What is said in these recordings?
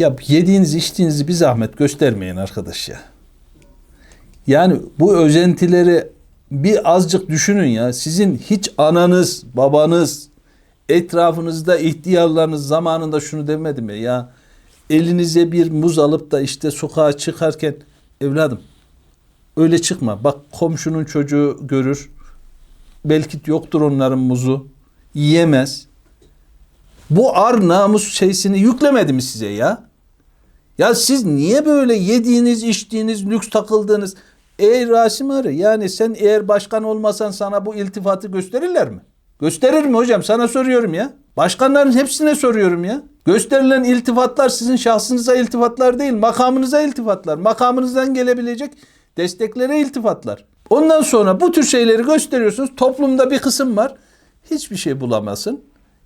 Ya yediğiniz içtiğinizi bir zahmet göstermeyin arkadaş ya. Yani bu özentileri bir azıcık düşünün ya. Sizin hiç ananız, babanız, etrafınızda ihtiyarlarınız zamanında şunu demedi mi ya? Elinize bir muz alıp da işte sokağa çıkarken evladım öyle çıkma. Bak komşunun çocuğu görür. Belki yoktur onların muzu. Yiyemez. Bu ar namus şeysini yüklemedi mi size ya? Ya siz niye böyle yediğiniz, içtiğiniz, lüks takıldığınız? Ey Rasim Arı yani sen eğer başkan olmasan sana bu iltifatı gösterirler mi? Gösterir mi hocam? Sana soruyorum ya. Başkanların hepsine soruyorum ya. Gösterilen iltifatlar sizin şahsınıza iltifatlar değil, makamınıza iltifatlar. Makamınızdan gelebilecek desteklere iltifatlar. Ondan sonra bu tür şeyleri gösteriyorsunuz. Toplumda bir kısım var. Hiçbir şey bulamazsın.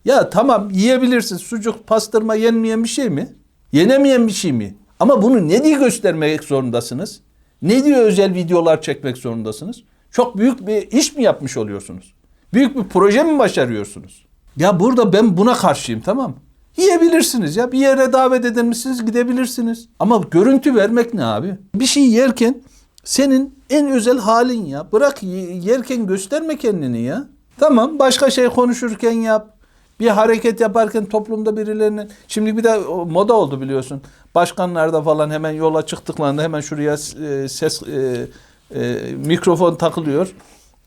Ya tamam yiyebilirsin. Sucuk, pastırma yenmeyen bir şey mi? Yenemeyen bir şey mi? Ama bunu ne diye göstermek zorundasınız? Ne diye özel videolar çekmek zorundasınız? Çok büyük bir iş mi yapmış oluyorsunuz? Büyük bir proje mi başarıyorsunuz? Ya burada ben buna karşıyım tamam mı? Yiyebilirsiniz ya bir yere davet edilmişsiniz gidebilirsiniz. Ama görüntü vermek ne abi? Bir şey yerken senin en özel halin ya. Bırak yerken gösterme kendini ya. Tamam başka şey konuşurken yap. Bir hareket yaparken toplumda birilerinin şimdi bir de moda oldu biliyorsun. Başkanlarda falan hemen yola çıktıklarında hemen şuraya e, ses e, e, mikrofon takılıyor.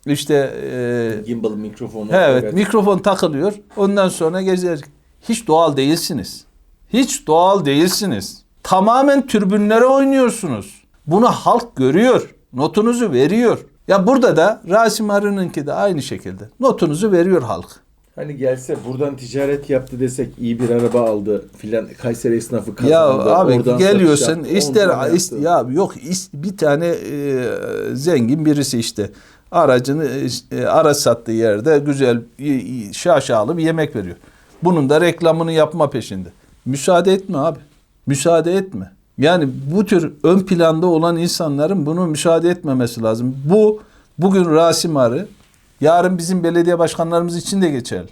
İşte e, Gimbal mikrofonu. Evet, mikrofon takılıyor. Ondan sonra gezer. Hiç doğal değilsiniz. Hiç doğal değilsiniz. Tamamen türbünlere oynuyorsunuz. Bunu halk görüyor. Notunuzu veriyor. Ya burada da Rasim Arı'nınki de aynı şekilde. Notunuzu veriyor halk. Hani gelse buradan ticaret yaptı desek iyi bir araba aldı filan Kayseri esnafı kazandı. Ya abi oradan geliyorsun satış yaptı, ister yaptı. ya yok ist- bir tane e, zengin birisi işte aracını e, araç sattığı yerde güzel y- şaşalı bir yemek veriyor. Bunun da reklamını yapma peşinde. Müsaade etme abi. Müsaade etme. Yani bu tür ön planda olan insanların bunu müsaade etmemesi lazım. Bu bugün Rasim Arı, yarın bizim belediye başkanlarımız için de geçerli.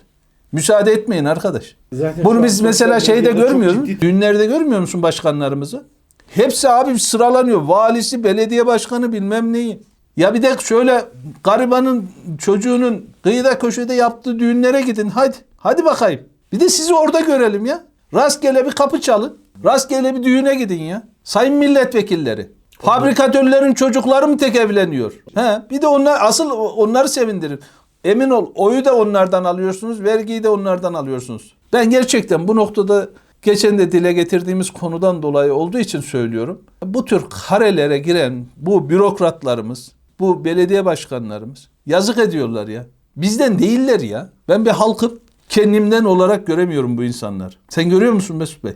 Müsaade etmeyin arkadaş. Zaten Bunu biz mesela şeyde görmüyoruz. ciddi- Düğünlerde görmüyor musun başkanlarımızı? Hepsi abi sıralanıyor. Valisi, belediye başkanı bilmem neyi. Ya bir de şöyle garibanın çocuğunun kıyıda köşede yaptığı düğünlere gidin. Hadi. Hadi bakayım. Bir de sizi orada görelim ya. Rastgele bir kapı çalın. Rastgele bir düğüne gidin ya. Sayın milletvekilleri. Fabrikatörlerin çocukları mı tek evleniyor? He, bir de onlar asıl onları sevindirin. Emin ol oyu da onlardan alıyorsunuz, vergiyi de onlardan alıyorsunuz. Ben gerçekten bu noktada geçen de dile getirdiğimiz konudan dolayı olduğu için söylüyorum. Bu tür karelere giren bu bürokratlarımız, bu belediye başkanlarımız yazık ediyorlar ya. Bizden değiller ya. Ben bir halkım kendimden olarak göremiyorum bu insanlar. Sen görüyor musun Mesut Bey?